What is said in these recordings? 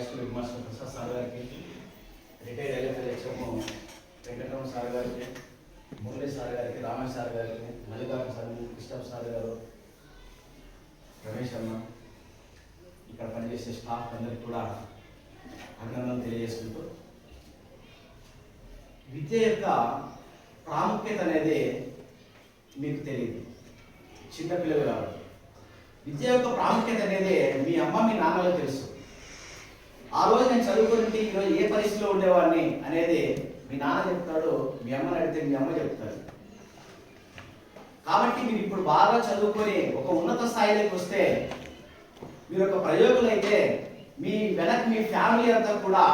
High school head master Prasad sir గారికి retired LFL HM Venkataramana sir గారికి Murali sir గారికి Ramesh sir గారికి మల్లికార్జున సార్ కృష్ణ సార్ గారు రమేష్ అన్న ఇక్కడ పనిచేసే స్టాఫ్ అందరికి కూడా అభినందనలు తెలియజేసుకుంటూ. విద్య యొక్క ప్రాముఖ్యత అనేది మీకు తెలియదు. చిన్నపిల్లలు కాబట్టి. విద్య యొక్క ప్రాముఖ్యత అనేది మీ అమ్మ మీ నాన్నలో తెలుసు. ఆ రోజు నేను చదువుకుంటే ఈరోజు ఏ పరిస్థితిలో ఉండేవాడిని అనేది మీ నాన్న చెప్తాడు మీ అమ్మని అడిగితే మీ అమ్మ చెప్తాడు. కాబట్టి మీరు ఇప్పుడు బాగా చదువుకొని ఒక ఉన్నత స్థాయిలోకి వస్తే మీరు ఒక ప్రయోగులైతే అయితే మీ వెనక్ మీ ఫ్యామిలీ అంతా కూడా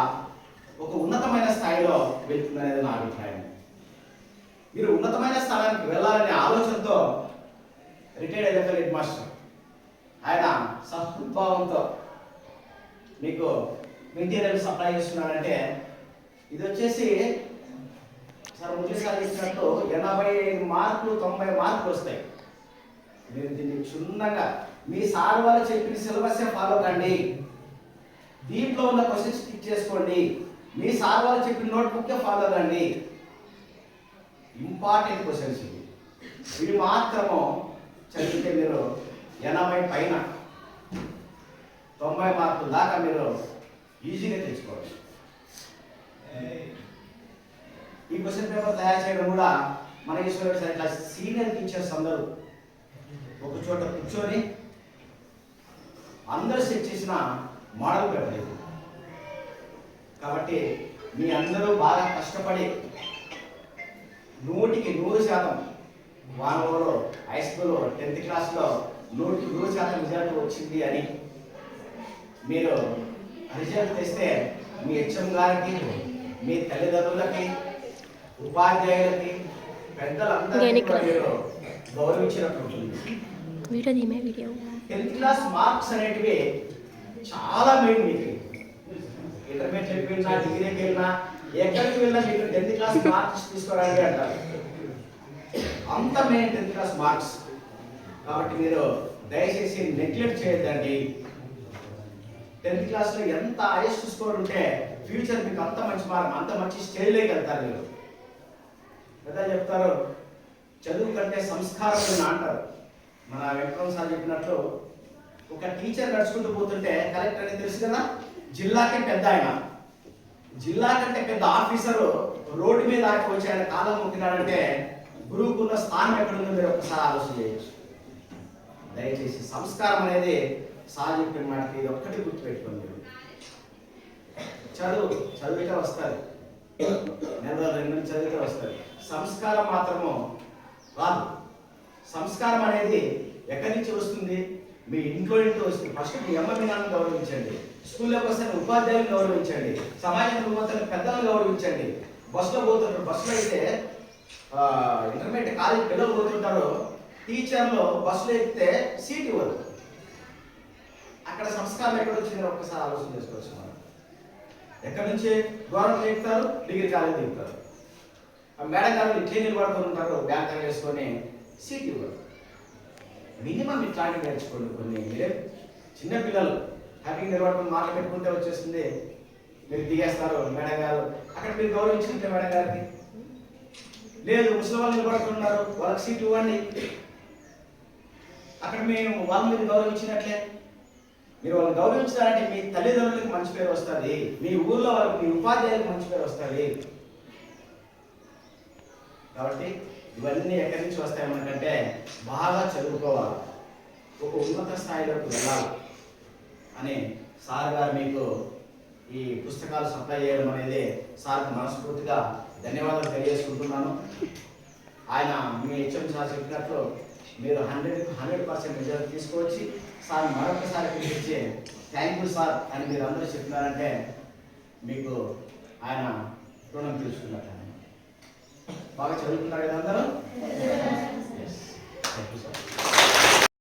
ఒక ఉన్నతమైన స్థాయిలో వెళ్తుందనేది నా అభిప్రాయం. మీరు ఉన్నతమైన స్థానానికి వెళ్ళాలనే ఆలోచనతో రిటైర్డ్ అయిపోయారు హెడ్ మాస్టర్ ఆయన సహృద్భావంతో మీకు మెటీరియల్ సప్లై చేస్తున్నారంటే ఇది వచ్చేసి సార్ మురళి సార్ ఎనభై ఐదు మార్కులు తొంభై మార్కులు వస్తాయి. మీరు దీన్ని క్షుణ్ణంగా మీ సార్ వాళ్ళు చెప్పిన సిలబస్ ఫాలో కండి. దీంట్లో ఉన్న క్వశ్చన్స్ టిక్ చేసుకోండి. మీ సార్ వాళ్ళు చెప్పిన నోట్బుక్ ఫాలో కండి. ఇంపార్టెంట్ క్వశ్చన్స్ ఇవి. ఇవి మాత్రము చదివితే మీరు ఎనభై పైన తొంభై మార్కుల దాకా మీరు ఈజీగా తెచ్చుకోవచ్చు ఈ క్వశ్చన్ పేపర్ తయారు చేయడం కూడా మన ఈశ్వరుడు సార్ ఇట్లా సీనియర్ టీచర్స్ అందరూ ఒక చోట కూర్చొని అందరూ సెట్ చేసిన మోడల్ పేపర్ ఇది. కాబట్టి మీ అందరూ బాగా కష్టపడి నూటికి నూరు శాతం వానవలో హై స్కూల్లో టెన్త్ క్లాస్లో నూటికి నూరు శాతం రిజల్ట్ వచ్చింది అని మీరు రిజల్ట్ తెస్తే మీ హెచ్ఎం గారికి మీ తల్లిదండ్రులకి ఉపాధ్యాయులకి పెద్దలందరికీ మీరు గౌరవించినట్టు ఉంటుంది వీడియో టెన్త్ క్లాస్ మార్క్స్ అనేటివి చాలా మెయిన్ మీకు. ఇంటర్మీడియట్ వెళ్ళినా డిగ్రీకి వెళ్ళినా ఎక్కడికి వెళ్ళినా మీకు టెన్త్ క్లాస్ మార్క్స్ తీసుకోరండి అంటారు. అంత మెయిన్ టెన్త్ క్లాస్ మార్క్స్. కాబట్టి మీరు దయచేసి నెగ్లెక్ట్ చేయొద్దండి. టెన్త్ క్లాస్లో ఎంత హైయెస్ట్ స్కోర్ ఉంటే ఫ్యూచర్ మీకు అంత మంచి మార్గం అంత మంచి స్టేజ్లోకి వెళ్తారు మీరు. పెద్ద చెప్తారు చదువు కంటే సంస్కారం అని అంటారు. మన వెంకటరామ సార్ చెప్పినట్లు ఒక టీచర్ నడుచుకుంటూ పోతుంటే కలెక్టర్ అని తెలుసు కదా జిల్లాకే పెద్ద ఆయన. జిల్లా కంటే పెద్ద ఆఫీసరు రోడ్డు మీద ఆకి వచ్చి ఆయన కాలం మొక్కినాడంటే గురువుకు ఉన్న స్థానం ఎక్కడుందో మీరు ఒకసారి ఆలోచన చేయొచ్చు. దయచేసి సంస్కారం అనేది సార్ చెప్పిన మాటకి ఇది ఒక్కటి గుర్తుపెట్టుకోండి మీరు. చదువు చదివితే వస్తుంది. నెల రెండు నెలలు చదివితే వస్తుంది. సంస్కారం మాత్రము రాదు. సంస్కారం అనేది ఎక్కడి నుంచి వస్తుంది? మీ ఇంట్లో నుంచి వస్తుంది. ఫస్ట్ మీ అమ్మ మీ నాన్న గౌరవించండి. స్కూల్లోకి వస్తే ఉపాధ్యాయులను గౌరవించండి. సమాజంలో పోతున్న పెద్దలను గౌరవించండి. బస్సులో పోతుంటారు బస్సులో అయితే ఇంటర్మీడియట్ కాలేజ్ పిల్లలు పోతుంటారు టీచర్లు బస్సులో ఎక్కితే సీట్ ఇవ్వరు. అక్కడ సంస్కారం ఎక్కడ వచ్చిందని ఒక్కసారి ఆలోచన చేసుకోవచ్చు మనం. ఎక్కడి నుంచి? గవర్నమెంట్ దిగుతారు డిగ్రీ కాలేజ్ దిగుతారు ఆ మేడం గారు ఇట్లే నిలబడుకొని ఉంటారు బ్యాంక్ వేసుకొని సీట్ ఇవ్వరు. మినిమం ఇట్లాంటివి నేర్చుకోండి కొన్ని. మీరే చిన్న పిల్లలు హ్యాపీగా నిలబడుకొని మాటలు పెట్టుకుంటే వచ్చేస్తుంది. మీరు దిగేస్తారు మేడం గారు. అక్కడ మీరు గౌరవించుకుంటే మేడం గారికి. లేదు ముసలి వాళ్ళు నిలబడుతున్నారు వాళ్ళకి సీట్ ఇవ్వండి. అక్కడ మేము వాళ్ళ మీద గౌరవించినట్లే. మీరు వాళ్ళని గౌరవించాలంటే మీ తల్లిదండ్రులకు మంచి పేరు వస్తుంది. మీ ఊర్లో వాళ్ళకి మీ ఉపాధ్యాయులకు మంచి పేరు వస్తుంది. కాబట్టి ఇవన్నీ ఎక్కడి నుంచి వస్తాయి బాగా చదువుకోవాలి. ఒక ఉన్నత స్థాయిలోకి వెళ్ళాలి అని సార్ గారు మీకు ఈ పుస్తకాలు సప్లై చేయడం అనేది సార్కి మనస్ఫూర్తిగా ధన్యవాదాలు తెలియజేసుకుంటున్నాను. ఆయన మీ హెచ్ఎం సార్ చెప్పినట్లు మీరు హండ్రెడ్ హండ్రెడ్ పర్సెంట్ రిజల్ట్ తీసుకొచ్చి సార్ మరొకసారి పిలిపించి థ్యాంక్ యూ సార్ అని మీరు అందరూ చెప్పినారంటే మీకు ఆయన రుణం తీసుకున్నట్టు బాగా చదువుకున్నారు కదా అందరూ. Thank you, sir.